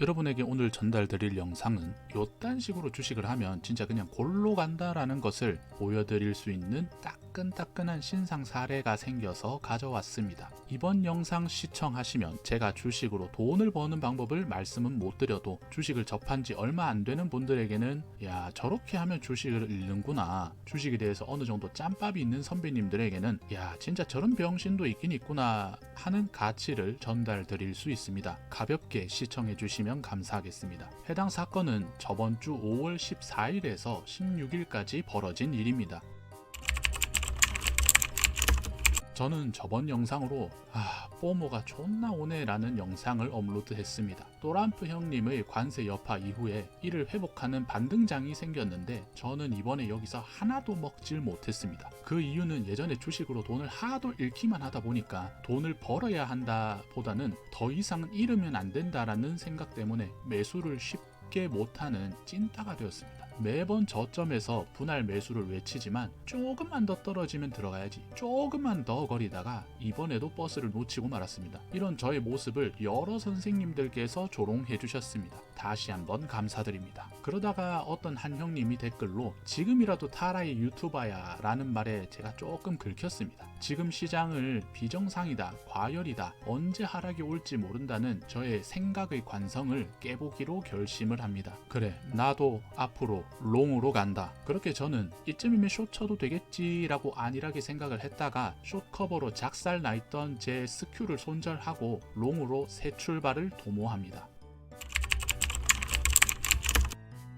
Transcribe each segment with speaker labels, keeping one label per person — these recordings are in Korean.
Speaker 1: 여러분에게 오늘 전달드릴 영상은 요딴 식으로 주식을 하면 진짜 그냥 골로 간다라는 것을 보여드릴 수 있는 따끈따끈한 신상 사례가 생겨서 가져왔습니다. 이번 영상 시청하시면 제가 주식으로 돈을 버는 방법을 말씀은 못 드려도 주식을 접한 지 얼마 안 되는 분들에게는 야 저렇게 하면 주식을 잃는구나 주식에 대해서 어느 정도 짬밥이 있는 선배님들에게는 야 진짜 저런 병신도 있긴 있구나 하는 가치를 전달 드릴 수 있습니다. 가볍게 시청해 주시면 감사하겠습니다. 해당 사건은 저번 주 5월 14일에서 16일까지 벌어진 일입니다. 저는 저번 영상으로 아 포모가 존나 오네 라는 영상을 업로드했습니다. 또람프 형님의 관세 여파 이후에 이를 회복하는 반등장이 생겼는데 저는 이번에 여기서 하나도 먹질 못했습니다. 그 이유는 예전에 주식으로 돈을 하도 잃기만 하다 보니까 돈을 벌어야 한다 보다는 더 이상은 잃으면 안 된다라는 생각 때문에 매수를 쉽게 못하는 찐따가 되었습니다. 매번 저점에서 분할 매수를 외치지만 조금만 더 떨어지면 들어가야지 조금만 더 거리다가 이번에도 버스를 놓치고 말았습니다. 이런 저의 모습을 여러 선생님들께서 조롱해 주셨습니다. 다시 한번 감사드립니다. 그러다가 어떤 한 형님이 댓글로 지금이라도 타라의 유튜버야 라는 말에 제가 조금 긁혔습니다. 지금 시장을 비정상이다, 과열이다, 언제 하락이 올지 모른다는 저의 생각의 관성을 깨보기로 결심을 합니다. 그래, 나도 앞으로 롱으로 간다. 그렇게 저는 이쯤이면 숏 쳐도 되겠지라고 안일하게 생각을 했다가 숏 커버로 작살 나 있던 제 스큐를 손절하고 롱으로 새 출발을 도모합니다.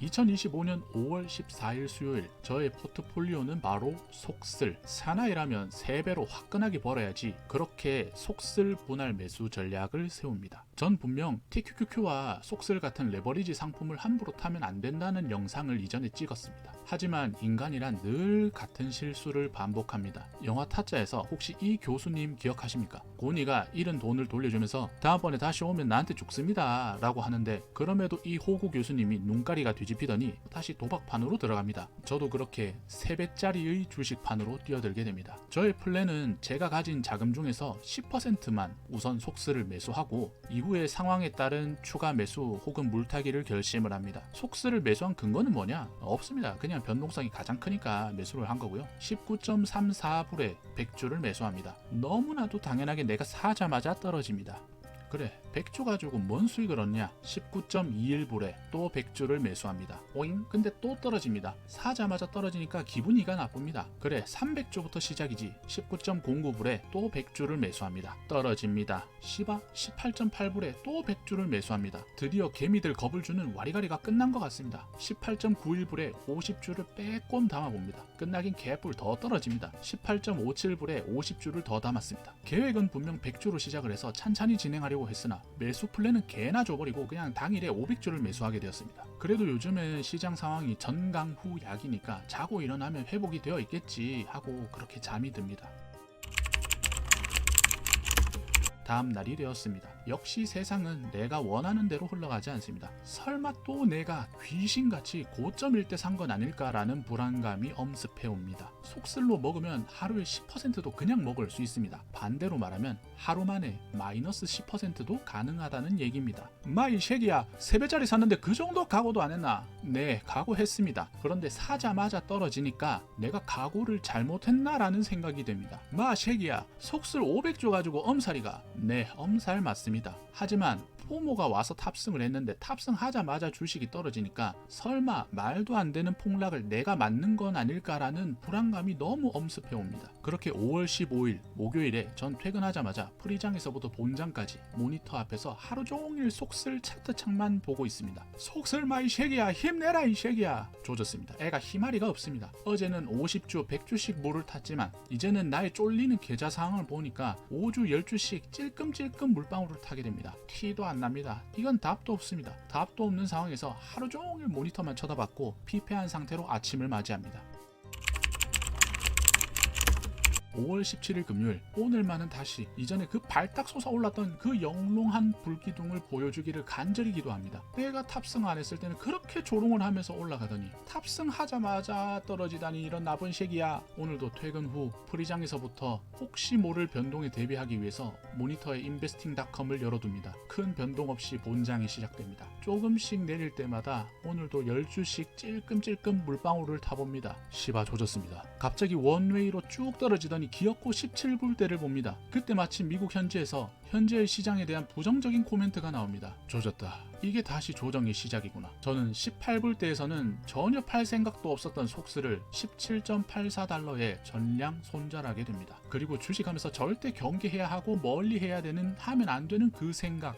Speaker 1: 2025년 5월 14일 수요일 저의 포트폴리오는 바로 속슬 사나이라면 3배로 화끈하게 벌어야지 그렇게 속슬 분할 매수 전략을 세웁니다. 전 분명 TQQQ와 속슬 같은 레버리지 상품을 함부로 타면 안 된다는 영상을 이전에 찍었습니다. 하지만 인간이란 늘 같은 실수를 반복합니다. 영화 타짜에서 혹시 이 교수님 기억하십니까? 고니가 잃은 돈을 돌려주면서 다음번에 다시 오면 나한테 죽습니다 라고 하는데 그럼에도 이 호구 교수님이 눈가리가 뒤집히더니 다시 도박판으로 들어갑니다. 저도 그렇게 3배짜리의 주식판으로 뛰어들게 됩니다. 저의 플랜은 제가 가진 자금 중에서 10%만 우선 속스를 매수하고 이후 의 상황에 따른 추가 매수 혹은 물타기를 결심을 합니다. 속스를 매수한 근거는 뭐냐? 없습니다. 그냥 변동성이 가장 크니까 매수를 한 거고요. 19.34불에 100주를 매수합니다. 너무나도 당연하게 내가 사자마자 떨어집니다. 그래 100주 가지고 뭔 수익을 얻냐 19.21불에 또 100주를 매수합니다. 오잉? 근데 또 떨어집니다. 사자마자 떨어지니까 기분이가 나쁩니다. 그래 300주부터 시작이지. 19.09불에 또 100주를 매수합니다. 떨어집니다. 시바 18.8불에 또 100주를 매수합니다. 드디어 개미들 겁을 주는 와리가리가 끝난 것 같습니다. 18.91불에 50주를 빼꼼 담아봅니다. 끝나긴 개뿔 더 떨어집니다. 18.57불에 50주를 더 담았습니다. 계획은 분명 100주로 시작을 해서 찬찬히 진행하려고 했으나 매수 플랜은 개나 줘버리고 그냥 당일에 500주를 매수하게 되었습니다. 그래도 요즘은 시장 상황이 전강 후 약이니까 자고 일어나면 회복이 되어 있겠지 하고 그렇게 잠이 듭니다. 다음 날이 되었습니다. 역시 세상은 내가 원하는 대로 흘러가지 않습니다. 설마 또 내가 귀신같이 고점일 때 산 건 아닐까라는 불안감이 엄습해 옵니다. 속슬로 먹으면 하루에 10%도 그냥 먹을 수 있습니다. 반대로 말하면 하루 만에 마이너스 10%도 가능하다는 얘기입니다. 마이 쉐기야, 3배짜리 샀는데 그 정도 각오도 안 했나? 네, 각오했습니다. 그런데 사자마자 떨어지니까 내가 각오를 잘못했나라는 생각이 됩니다. 마 쉐기야, 속슬 500조 가지고 엄살이가? 네, 엄살 맞습니다. 하지만 포모가 와서 탑승을 했는데 탑승하자마자 주식이 떨어지니까 설마 말도 안 되는 폭락을 내가 맞는 건 아닐까라는 불안감이 너무 엄습해 옵니다. 그렇게 5월 15일 목요일에 전 퇴근하자마자 프리장에서부터 본장까지 모니터 앞에서 하루 종일 속슬 차트 창만 보고 있습니다. 속슬 마이 쉐기야 힘내라 이 쉐기야 조졌습니다. 애가 희마리가 없습니다. 어제는 50주 100주씩 물을 탔지만 이제는 나의 쫄리는 계좌 상황을 보니까 5주 10주씩 찔끔찔끔 물방울을 타게 됩니다. 티도 안 납니다. 이건 답도 없습니다. 답도 없는 상황에서 하루 종일 모니터만 쳐다봤고 피폐한 상태로 아침을 맞이합니다. 5월 17일 금요일 오늘만은 다시 이전에 그 발딱 솟아올랐던 그 영롱한 불기둥을 보여주기를 간절히 기도합니다. 내가 탑승 안 했을 때는 그렇게 조롱을 하면서 올라가더니 탑승하자마자 떨어지다니 이런 나쁜 새끼야. 오늘도 퇴근 후 프리장에서부터 혹시 모를 변동에 대비하기 위해서 모니터에 인베스팅닷컴을 열어둡니다. 큰 변동 없이 본장이 시작됩니다. 조금씩 내릴 때마다 오늘도 10주씩 찔끔찔끔 물방울을 타봅니다. 시바 조졌습니다. 갑자기 원웨이로 쭉 떨어지 더니 기어코 17불대를 봅니다. 그때 마침 미국 현지에서 현재의 시장에 대한 부정적인 코멘트가 나옵니다. 조졌다. 이게 다시 조정의 시작이구나. 저는 18불대에서는 전혀 팔 생각도 없었던 속스를 17.84달러에 전량 손절하게 됩니다. 그리고 주식하면서 절대 경계해야 하고 멀리 해야 되는 하면 안 되는 그 생각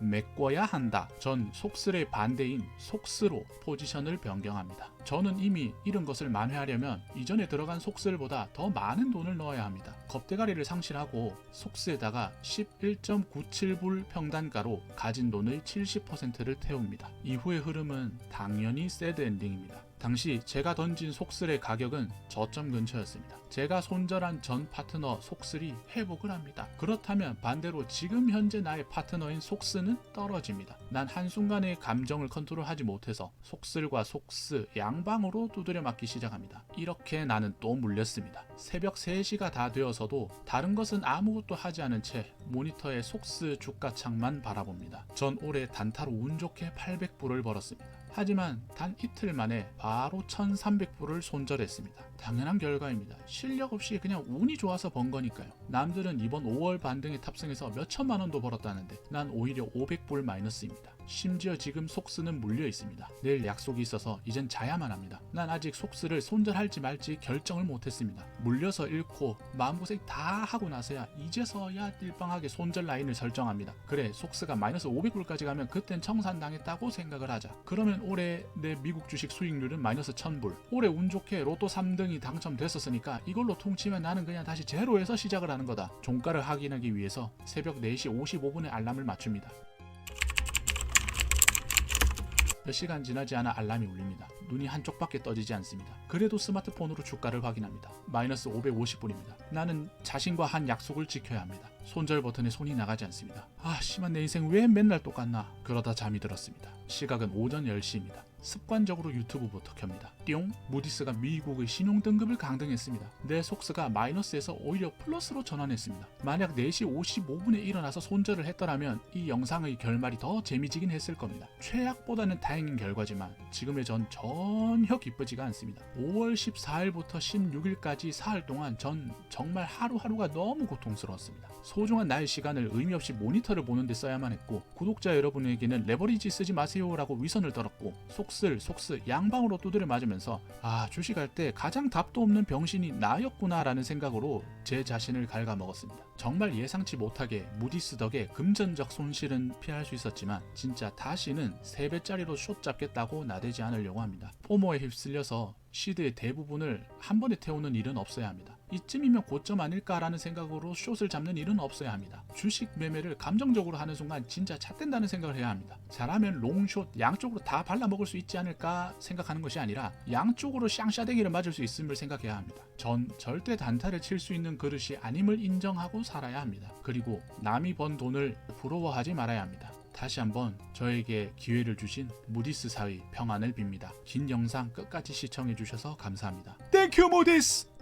Speaker 1: 메꿔야 한다. 전 속슬의 반대인 속스로 포지션을 변경합니다. 저는 이미 이런 것을 만회하려면 이전에 들어간 속슬보다 더 많은 돈을 넣어야 합니다. 겁대가리를 상실하고 속스에다가 11.97불 평단가로 가진 돈의 70%를 태웁니다. 이후의 흐름은 당연히 새드 엔딩입니다. 당시 제가 던진 속슬의 가격은 저점 근처였습니다. 제가 손절한 전 파트너 속슬이 회복을 합니다. 그렇다면 반대로 지금 현재 나의 파트너인 속스는 떨어집니다. 난 한순간의 감정을 컨트롤하지 못해서 속슬과 속스 양방으로 두드려 맞기 시작합니다. 이렇게 나는 또 물렸습니다. 새벽 3시가 다 되어서도 다른 것은 아무것도 하지 않은 채 모니터의 속스 주가창만 바라봅니다. 전 올해 단타로 운 좋게 800불을 벌었습니다. 하지만 단 이틀 만에 바로 1300불을 손절했습니다. 당연한 결과입니다. 실력 없이 그냥 운이 좋아서 번 거니까요. 남들은 이번 5월 반등에 탑승해서 몇 천만 원도 벌었다는데 난 오히려 500불 마이너스입니다. 심지어 지금 속스는 물려 있습니다. 내일 약속이 있어서 이젠 자야만 합니다. 난 아직 속스를 손절할지 말지 결정을 못했습니다. 물려서 잃고 마음고생 다 하고 나서야 이제서야 일방하게 손절 라인을 설정합니다. 그래 속스가 마이너스 500불까지 가면 그땐 청산당했다고 생각을 하자. 그러면 올해 내 미국 주식 수익률은 마이너스 1000불. 올해 운 좋게 로또 3등이 당첨됐었으니까 이걸로 퉁치면 나는 그냥 다시 제로에서 시작을 하는 거다. 종가를 확인하기 위해서 새벽 4시 55분에 알람을 맞춥니다. 몇 시간 지나지 않아 알람이 울립니다. 눈이 한쪽밖에 떠지지 않습니다. 그래도 스마트폰으로 주가를 확인합니다. 마이너스 550불입니다. 나는 자신과 한 약속을 지켜야 합니다. 손절 버튼에 손이 나가지 않습니다. 아, 심한 내 인생 왜 맨날 똑같나? 그러다 잠이 들었습니다. 시각은 오전 10시입니다. 습관적으로 유튜브부터 켭니다. 띠용 무디스가 미국의 신용 등급을 강등했습니다. 내 속스가 마이너스에서 오히려 플러스로 전환했습니다. 만약 4시 55분에 일어나서 손절을 했더라면 이 영상의 결말이 더 재미지긴 했을 겁니다. 최악보다는 다행인 결과지만 지금의 전 전혀 기쁘지가 않습니다. 5월 14일부터 16일까지 사흘 동안 전 정말 하루하루가 너무 고통스러웠습니다. 소중한 나의 시간을 의미 없이 모니터를 보는데 써야만 했고 구독자 여러분에게는 레버리지 쓰지 마세요라고 위선을 떨었고 속슬 속스 양방으로 두드려 맞으면서 아 주식할 때 가장 답도 없는 병신이 나였구나라는 생각으로 제 자신을 갉아먹었습니다. 정말 예상치 못하게 무디스 덕에 금전적 손실은 피할 수 있었지만 진짜 다시는 3배짜리로 숏 잡겠다고 나대지 않으려고 합니다. 포모에 휩쓸려서 시드의 대부분을 한 번에 태우는 일은 없어야 합니다. 이쯤이면 고점 아닐까라는 생각으로 숏을 잡는 일은 없어야 합니다. 주식 매매를 감정적으로 하는 순간 진짜 잣된다는 생각을 해야 합니다. 잘하면 롱숏 양쪽으로 다 발라먹을 수 있지 않을까 생각하는 것이 아니라 양쪽으로 샹샤대기를 맞을 수 있음을 생각해야 합니다. 전 절대 단타를 칠 수 있는 그릇이 아님을 인정하고 살아야 합니다. 그리고 남이 번 돈을 부러워하지 말아야 합니다. 다시 한번 저에게 기회를 주신 무디스 사의 평안을 빕니다. 긴 영상 끝까지 시청해 주셔서 감사합니다. 땡큐 무디스!